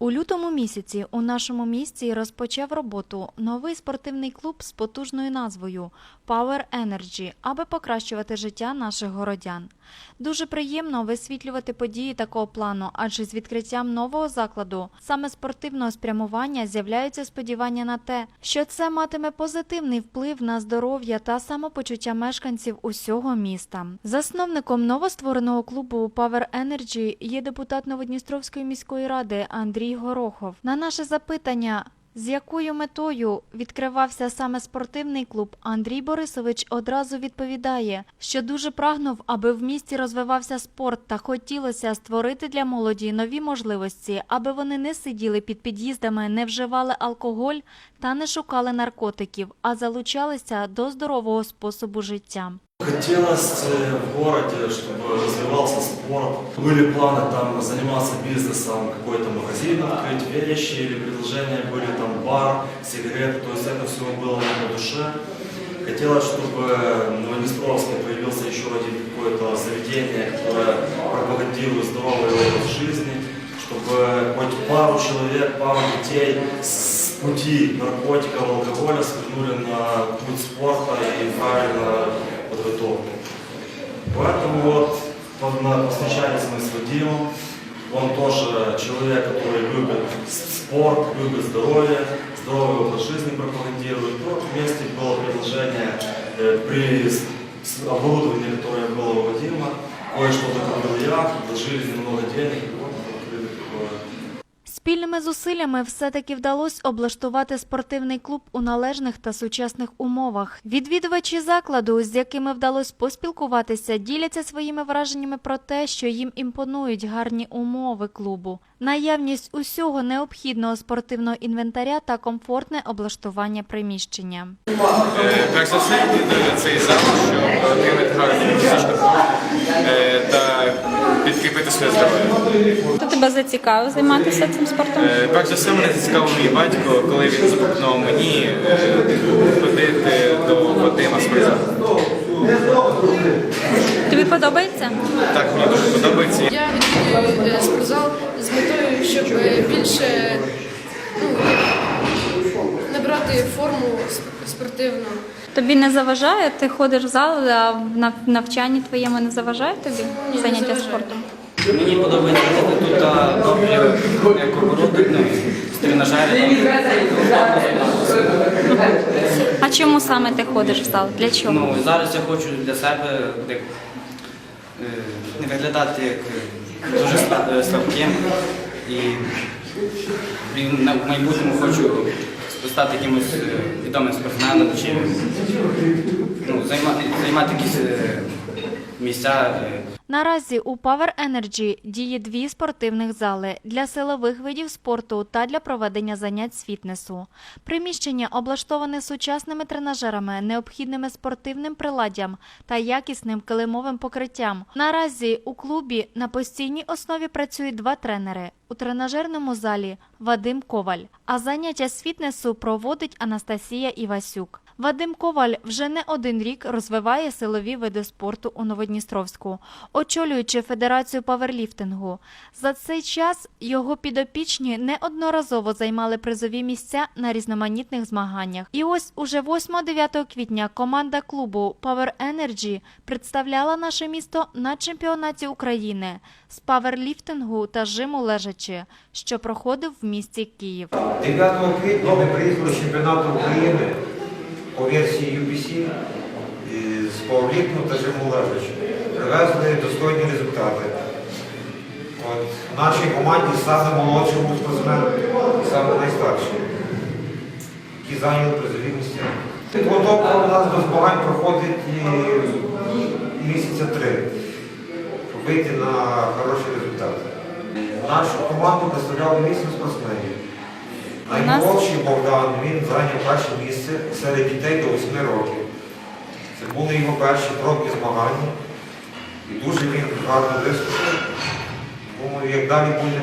У лютому місяці у нашому місті розпочав роботу новий спортивний клуб з потужною назвою Power Energy, аби покращувати життя наших городян. Дуже приємно висвітлювати події такого плану, адже з відкриттям нового закладу, саме спортивного спрямування, з'являються сподівання на те, що це матиме позитивний вплив на здоров'я та самопочуття мешканців усього міста. Засновником новоствореного клубу Power Energy є депутат Новодністровської міської ради Андрій Горохов. На наше запитання. З якою метою відкривався саме спортивний клуб, Андрій Борисович одразу відповідає, що дуже прагнув, аби в місті розвивався спорт та хотілося створити для молоді нові можливості, аби вони не сиділи під під'їздами, не вживали алкоголь та не шукали наркотиків, а залучалися до здорового способу життя. Хотелось э, в городе, чтобы развивался спорт. Были планы там заниматься бизнесом, какой-то магазин открыть, вещи или предложения были там бар, сигареты, то есть это все было по душе. Хотелось, чтобы в Новоднестровске появился еще один какое-то заведение, которое пропагандирует здоровый образ жизни, чтобы хоть пару человек, пару детей с пути наркотиков, алкоголя свернули на путь спорта и правильно подготовку. Поэтому вот под- на- мы с Вадимом. Он тоже человек, который любит спорт, любит здоровье, здоровый образ жизни пропагандирует. И вот вместе было предложение э, при оборудовании, которое было у Вадима, кое-что закупил я, вложили немного денег, Спільними зусиллями все-таки вдалося облаштувати спортивний клуб у належних та сучасних умовах. Відвідувачі закладу, з якими вдалося поспілкуватися, діляться своїми враженнями про те, що їм імпонують гарні умови клубу, наявність усього необхідного спортивного інвентаря та комфортне облаштування приміщення. Е, Перш за все, цей зал, щоб отримати гарну фізичну форму та підкріпити своє здоров'я. Хто тебе зацікавив займатися цим спортом? Е, Перш за все, мене зацікавив мій батько, коли він запропонував мені е, ходити до Вадима спортзал. Тобі подобається? Так, мені дуже подобається. Я відвідую е, спортзал з метою, щоб е, більше ну, набрати форму спортивну. Тобі не заважає? Ти ходиш в зал, а в навчанні твоєму не заважає тобі не заняття заважає. спортом? Мені подобається ходити тут а, добрі як обороти, ну, з тренажери. А чому саме ти ходиш в зал? Для чого? Ну, зараз я хочу для себе е, не виглядати як е, дуже сла- слабким і, в майбутньому хочу стати якимось е, відомим спортсменом чи ну, займати, займати якісь е, місця. Наразі у Power Energy діє дві спортивних зали для силових видів спорту та для проведення занять з фітнесу. Приміщення облаштоване сучасними тренажерами, необхідними спортивним приладдям та якісним килимовим покриттям. Наразі у клубі на постійній основі працюють два тренери. У тренажерному залі Вадим Коваль, а заняття з фітнесу проводить Анастасія Івасюк. Вадим Коваль вже не один рік розвиває силові види спорту у Новодністровську, очолюючи Федерацію паверліфтингу. За цей час його підопічні неодноразово займали призові місця на різноманітних змаганнях. І ось уже 8-9 квітня команда клубу Power Energy представляла наше місто на чемпіонаті України з паверліфтингу та жиму лежачи, що проходив в місті Київ. 9 квітня ми приїхали з чемпіонату України по версії UBC з пауерліфтингу та жиму лежачі. Привезли достойні результати. От, в нашій команді саме молодший був спортсмен і саме найстарший, які зайняли призові місця. Підготовка у нас до змагань проходить місяця три, щоб вийти на хороший результат. Нашу команду представляли вісім спортсменів. Наймолодший Богдан, він зайняв перше місце серед дітей до 8 років. Це були його перші пробні змагання. І дуже він гарно виступив. Думаю, як далі буде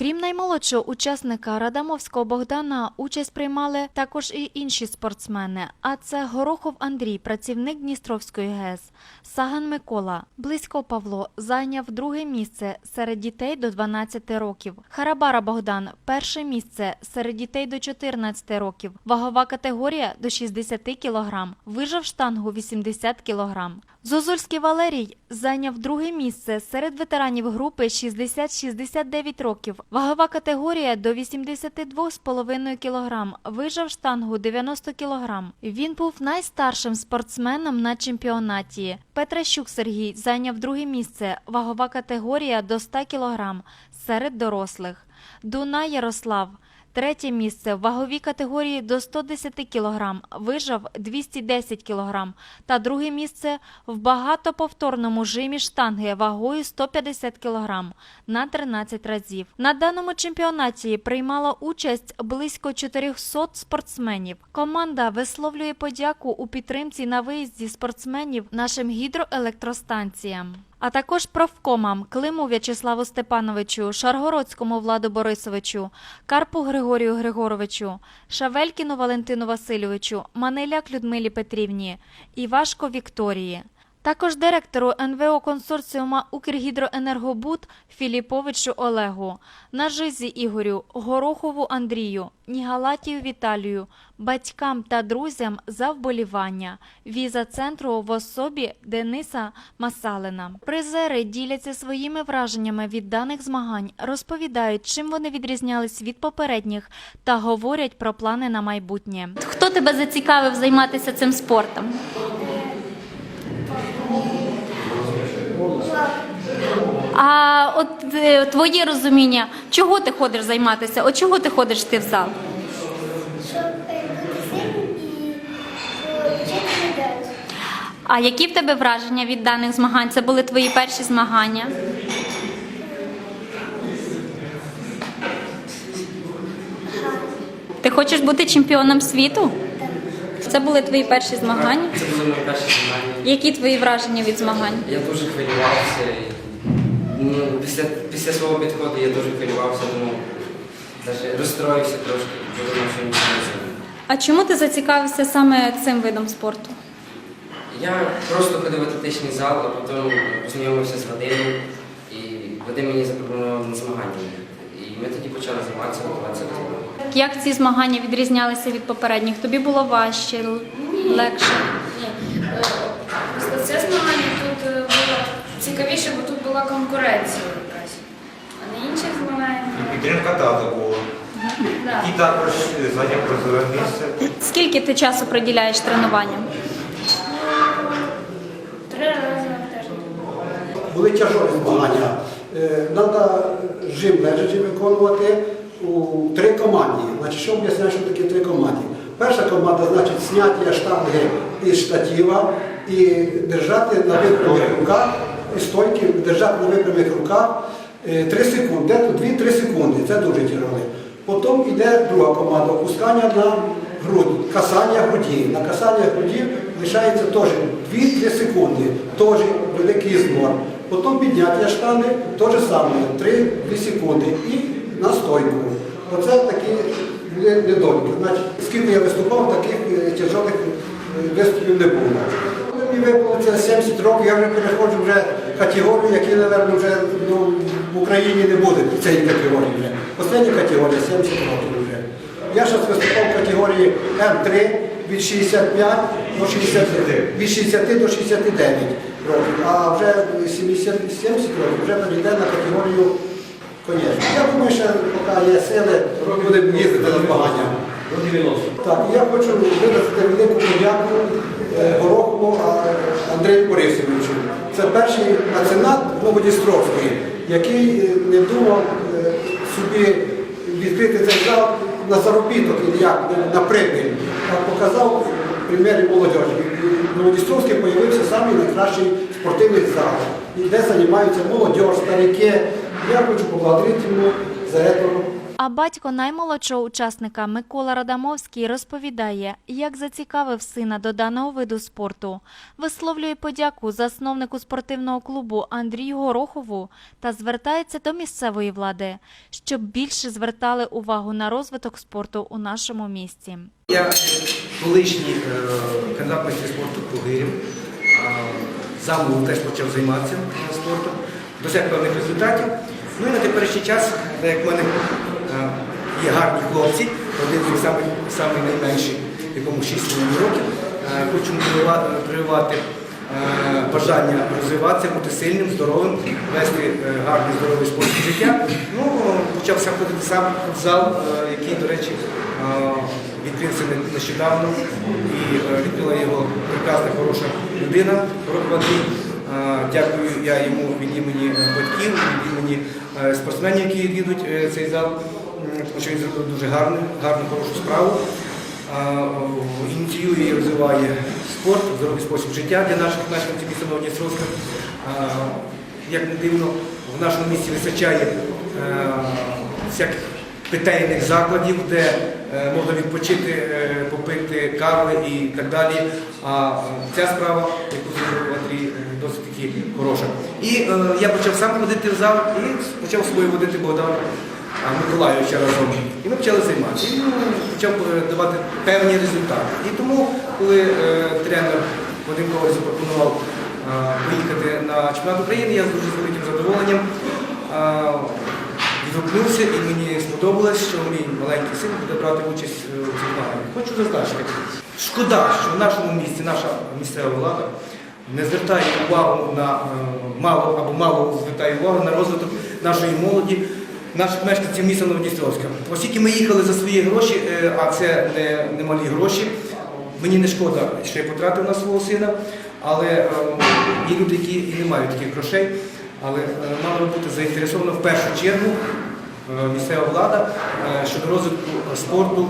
Крім наймолодшого учасника Радамовського Богдана, участь приймали також і інші спортсмени. А це Горохов Андрій, працівник Дністровської ГЕС, Саган Микола, Близько Павло зайняв друге місце серед дітей до 12 років. Харабара Богдан перше місце серед дітей до 14 років. Вагова категорія до 60 кг. Вижав штангу 80 кг. Зозульський Валерій зайняв друге місце серед ветеранів групи 60-69 років. Вагова категорія до 82,5 кг. Вижав штангу 90 кг. Він був найстаршим спортсменом на чемпіонаті. Петращук Сергій зайняв друге місце. Вагова категорія до 100 кг серед дорослих. Дунай Ярослав Третє місце в ваговій категорії до 110 кг, вижав 210 кг. Та друге місце в багатоповторному жимі штанги вагою 150 кг на 13 разів. На даному чемпіонаті приймала участь близько 400 спортсменів. Команда висловлює подяку у підтримці на виїзді спортсменів нашим гідроелектростанціям. А також правкомам Климу В'ячеславу Степановичу, Шаргородському Владу Борисовичу, Карпу Григорію Григоровичу, Шавелькіну Валентину Васильовичу, Манеляк Людмилі Петрівні, Івашко Вікторії. Також директору НВО консорціума Укргідроенергобуд Філіповичу Олегу, Нажизі Ігорю, Горохову Андрію, Нігалатію Віталію, батькам та друзям за вболівання. Віза центру в особі Дениса Масалина. Призери діляться своїми враженнями від даних змагань, розповідають, чим вони відрізнялись від попередніх, та говорять про плани на майбутнє. Хто тебе зацікавив займатися цим спортом? А от е, твоє розуміння, чого ти ходиш займатися? От чого ти ходиш ти в зал? А які в тебе враження від даних змагань? Це були твої перші змагання? Ти хочеш бути чемпіоном світу? Це були твої перші змагання. Це були мої перші змагання. Які твої враження від змагань? Я дуже хвилювався. Ну, після, після свого підходу я дуже хвилювався, ну, навіть розстроївся трошки, бо думав, що нічого не зроблю. А чому ти зацікавився саме цим видом спорту? Я просто ходив в атлетичний зал, а потім познайомився з Вадимом, і Вадим мені запропонував на змагання. Ми тоді почали займатися, готуватися до змагань. Як ці змагання відрізнялися від попередніх? Тобі було важче, легше? Ні. Е, Просто це змагання тут е, було цікавіше, бо тут була конкуренція якась. А на інших змаганнях. Підтримка тата була. Да. І також е, зайняв призове місце. Скільки ти часу приділяєш тренуванням? Три рази на тиждень. були тяжкі змагання. Треба жим лежачи виконувати у три команди. Значить, що об'ясняю, що таке три команди? Перша команда, значить, зняття штанги із штатива і держати на випрямих руках, і стойки держати на випрямих руках 3 секунди, десь 2-3 секунди, це дуже тяжело. Потім йде друга команда, опускання на грудь, касання груді. На касання груді лишається теж 2-3 секунди, теж великий збор. Потім підняття штани, те ж саме, 3-2 секунди і на стойку. Оце такі недоліки. Значить, скільки я виступав, таких е, тяжких е, виступів не було. Мені виповниться 70 років, я вже переходжу вже категорію, які, мабуть, вже ну, в Україні не буде цієї категорії вже. Остання категорія 70 років вже. Я зараз виступав в категорії М3 від 65 до 60, від 60 до 69 років, а вже 70, 70 років вже перейде на категорію конячку. Я думаю, що поки є сили, будемо їздити на змагання. Так, я хочу видати велику подяку е, Горохову Андрію Борисовичу. Це перший меценат Новодістровський, який е, не думав е, собі відкрити цей зал на заробіток, як, на прибиль, а показав примері молодежі. І Новодістровський з'явився найкращий спортивний зал, і де займаються молодь, старики. Я хочу поблагодарити йому за це. А батько наймолодшого учасника Микола Радамовський розповідає, як зацікавив сина до даного виду спорту. Висловлює подяку засновнику спортивного клубу Андрію Горохову та звертається до місцевої влади, щоб більше звертали увагу на розвиток спорту у нашому місті. Я колишній е, кандидат майстер спорту Пугирів. Замову теж почав займатися е, спортом, досяг певних результатів. Ну і на теперішній час, як в мене е, є гарні хлопці, один з них найменший, якому 6 років, хочу прививати, бажання розвиватися, бути сильним, здоровим, вести гарний здоровий спосіб життя. Ну, почав сам ходити сам зал, е, який, до речі, е, відкрився нещодавно і е, відкрила його прекрасна, хороша людина, Е, Дякую я йому від імені батьків, від імені спортсменів, які відвідують цей зал, тому що він зробив дуже гарну, гарну, хорошу справу. Ініціює і розвиває спорт, здоровий спосіб життя для наших мешканців міста Новодністровська. Як не дивно, в нашому місті вистачає всяких питейних закладів, де е, можна відпочити, е, попити кави і так далі. А е, ця справа, яку зробив Андрій, досить таки хороша. І я почав сам ходити в зал і почав з собою водити Богдана Миколайовича разом. І ми почали займатися. І ну, почав давати певні результати. І тому, коли тренер Вадим Коваль запропонував поїхати на чемпіонат України, я з дуже великим задоволенням. Відгукнувся і мені сподобалось, що мій маленький син буде брати участь е, у цих змаганнях. Хочу зазначити, шкода, що в нашому місті наша місцева влада не звертає увагу на е, мало або мало звертає увагу на розвиток нашої молоді, наших мешканців міста Новодністровська. Оскільки ми їхали за свої гроші, е, а це не, не малі гроші, мені не шкода, що я потратив на свого сина, але е, є люди, які і не мають таких грошей. Але е, мала бути заінтересована в першу чергу місцева влада е, щодо розвитку е, спорту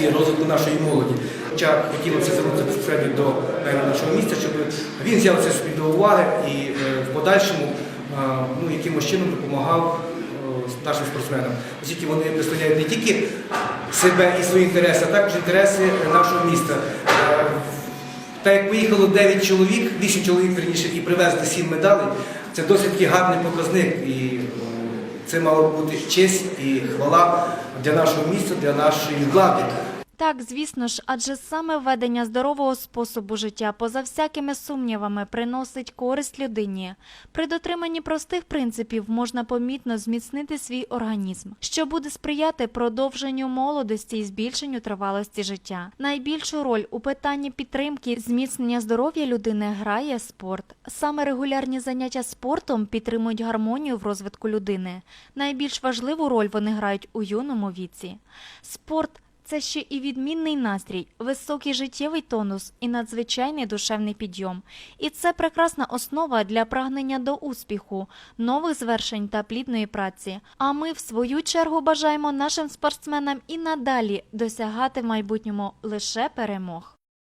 і розвитку нашої молоді. Хоча хотілося звернутися безпосередньо до мера нашого міста, щоб він взяв це собі до уваги і е, в подальшому е, ну, якимось чином допомагав е, нашим спортсменам, оскільки вони представляють не тільки себе і свої інтереси, а також інтереси нашого міста. Е, так як поїхало 9 чоловік, 8 чоловік верніше, і привезли 7 медалей, це досить гарний показник. І це мало бути честь і хвала для нашого міста, для нашої влади. Так, звісно ж, адже саме ведення здорового способу життя поза всякими сумнівами приносить користь людині. При дотриманні простих принципів можна помітно зміцнити свій організм, що буде сприяти продовженню молодості і збільшенню тривалості життя. Найбільшу роль у питанні підтримки зміцнення здоров'я людини грає спорт. Саме регулярні заняття спортом підтримують гармонію в розвитку людини. Найбільш важливу роль вони грають у юному віці. Спорт це ще і відмінний настрій, високий життєвий тонус і надзвичайний душевний підйом. І це прекрасна основа для прагнення до успіху, нових звершень та плідної праці. А ми, в свою чергу, бажаємо нашим спортсменам і надалі досягати в майбутньому лише перемог.